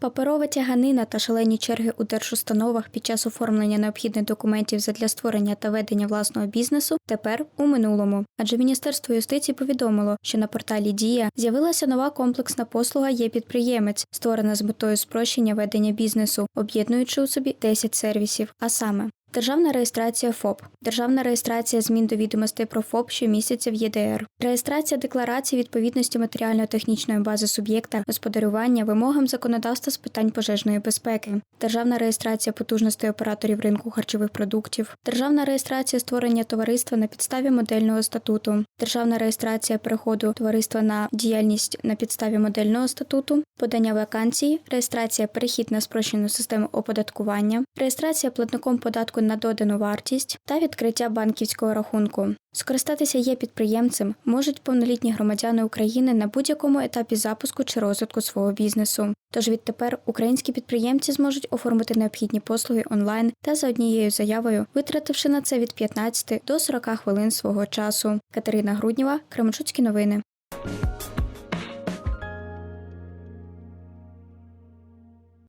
Паперова тяганина та шалені черги у держустановах під час оформлення необхідних документів задля створення та ведення власного бізнесу тепер у минулому. Адже Міністерство юстиції повідомило, що на порталі Дія з'явилася нова комплексна послуга є підприємець, створена з метою спрощення ведення бізнесу, об'єднуючи у собі 10 сервісів, а саме. Державна реєстрація ФОП, державна реєстрація змін до відомостей про ФОП щомісяця в ЄДР, реєстрація декларації відповідності матеріально-технічної бази суб'єкта господарювання вимогам законодавства з питань пожежної безпеки, державна реєстрація потужностей операторів ринку харчових продуктів, державна реєстрація створення товариства на підставі модельного статуту, державна реєстрація переходу товариства на діяльність на підставі модельного статуту, подання вакансії, реєстрація перехід на спрощену систему оподаткування, реєстрація платником податку на додану вартість та відкриття банківського рахунку. Скористатися є підприємцем можуть повнолітні громадяни України на будь-якому етапі запуску чи розвитку свого бізнесу. Тож відтепер українські підприємці зможуть оформити необхідні послуги онлайн та за однією заявою, витративши на це від 15 до 40 хвилин свого часу. Катерина Грудніва, Кременчуцькі новини.